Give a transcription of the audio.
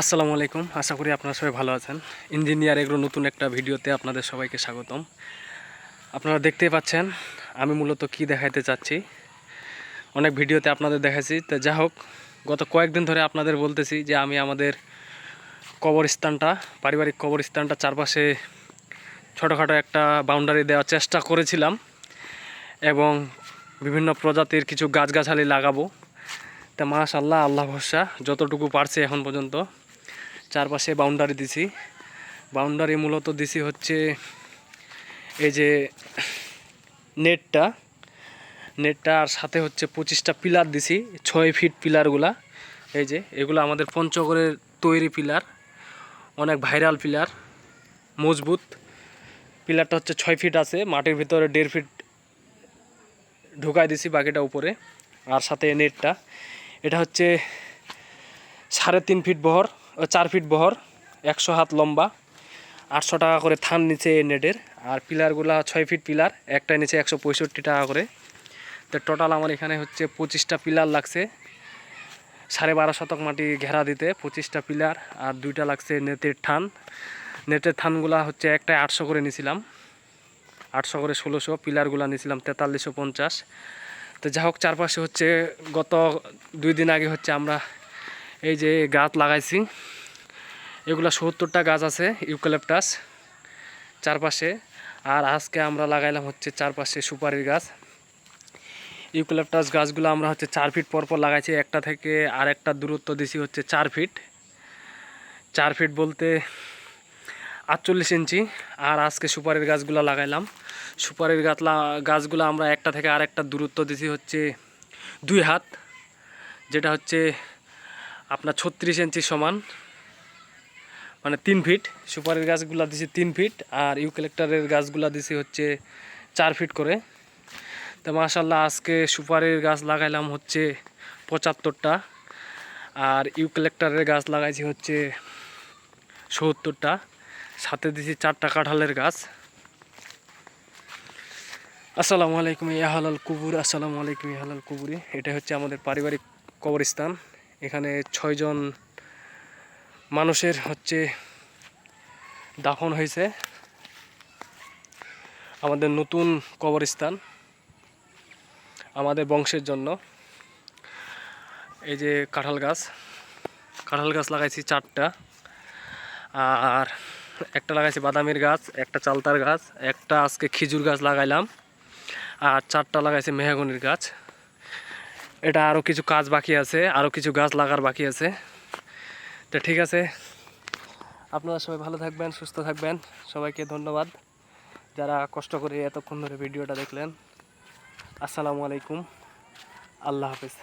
আসসালামু আলাইকুম। আশা করি আপনারা সবাই ভালো আছেন। ইঞ্জিনিয়ার এগুলো নতুন একটা ভিডিওতে আপনাদের সবাইকে স্বাগতম। আপনারা দেখতেই পাচ্ছেন, আমি মূলত কি দেখাইতে চাচ্ছি। অনেক ভিডিওতে আপনাদের দেখাইছি। তো যা হোক, গত কয়েকদিন ধরে আপনাদের বলতেছি যে আমি আমাদের কবরস্থানটা, পারিবারিক কবরস্থানটা চারপাশে ছোটোখাটো একটা বাউন্ডারি দেওয়ার চেষ্টা করেছিলাম এবং বিভিন্ন প্রজাতির কিছু গাছগাছালি লাগাবো। তা মাশাল্লাহ আল্লাহ ভরসা, যতটুকু পারছে এখন পর্যন্ত। চারপাশে বাউন্ডারি দিছি। বাউন্ডারি মূলত দিছি হচ্ছে এই যে নেটটা। নেটটা আর সাথে হচ্ছে পঁচিশটা পিলার দিছি, ছয় ফিট পিলারগুলা এই যে, এগুলো আমাদের পঞ্চগড়ের তৈরি পিলার অনেক ভাইরাল পিলার মজবুত। পিলারটা হচ্ছে ছয় ফিট আছে, মাটির ভিতরে দেড় ফিট ঢুকাই দিছি বাকিটা উপরে, আর সাথে নেটটা। এটা হচ্ছে সাড়ে তিন ফিট বহর। চার ফিট বহর, একশো হাত লম্বা, আটশো টাকা করে থান নিচে নেটের, আর পিলারগুলা ছয় ফিট পিলার একটা নিচে একশো পঁয়ষট্টি টাকা করে। তো টোটাল আমার এখানে হচ্ছে পঁচিশটা পিলার লাগছে, সাড়ে বারো শতক মাটি ঘেরা দিতে পঁচিশটা পিলার, আর দুইটা লাগছে নেটের থান। নেটের থানগুলা হচ্ছে একটাই আটশো করে নিছিলাম, আটশো করে ষোলোশো, পিলারগুলা নিয়েছিলাম তেতাল্লিশশো পঞ্চাশ। তো যা হোক, চারপাশে হচ্ছে গত দুই দিন আগে হচ্ছে আমরা এই যে গাছ লাগাইছি এগুলা সত্তরটা গাছ আছে, ইউক্যালিপটাস চারপাশে। আর আজকে আমরা লাগাইলাম হচ্ছে চারপাশে সুপারির গাছ। ইউক্যালিপটাস গাছগুলো আমরা হচ্ছে চার ফিট পর পর লাগাইছি, একটা থেকে আর একটা দূরত্ব দিছি হচ্ছে চার ফিট। চার ফিট বলতে আটচল্লিশ ইঞ্চি। আর আজকে সুপারির গাছগুলো লাগাইলাম। সুপারির গাছ গাছগুলো আমরা একটা থেকে আর একটা দূরত্ব দিছি হচ্ছে দুই হাত, যেটা হচ্ছে আপনার ছত্রিশ ইঞ্চি সমান। মানে তিন ফিট সুপারির গাছগুলো দিছি তিন ফিট আর ইউক্যালেক্টারের গাছগুলো দিছি হচ্ছে চার ফিট করে। তো মাশাল্লাহ আজকে সুপারির গাছ লাগাইলাম হচ্ছে পঁচাত্তরটা আর ইউক্যালেক্টারের গাছ লাগাইছি হচ্ছে সত্তরটা। সাথে দিছি চারটা কাঁঠালের গাছ। আসসালামু আলাইকুম ইয়াহালাল কুবুর, আসসালামু আলাইকুম ইয়াহালাল কুবুরি। এটা হচ্ছে আমাদের পারিবারিক কবরস্থান। এখানে ছয়জন মানুষের হচ্ছে দাফন হয়েছে। আমাদের নতুন কবরস্থান আমাদের বংশের জন্য। এই যে কাঁঠাল গাছ কাঁঠাল গাছ লাগাইছি চারটা। আর একটা লাগাইছি বাদামের গাছ, একটা চালতার গাছ, একটা আজকে খেজুর গাছ লাগাইলাম। আর চারটা লাগাইছি মেহাগনির গাছ। এটা আরও কিছু কাজ বাকি আছে আরও কিছু গাছ লাগার বাকি আছে। তো ঠিক আছে। আপনারা সবাই ভালো থাকবেন, সুস্থ থাকবেন। সবাইকে ধন্যবাদ যারা কষ্ট করে এতক্ষণ ধরে ভিডিওটা দেখলেন। আসসালামু আলাইকুম। আল্লাহ হাফেজ।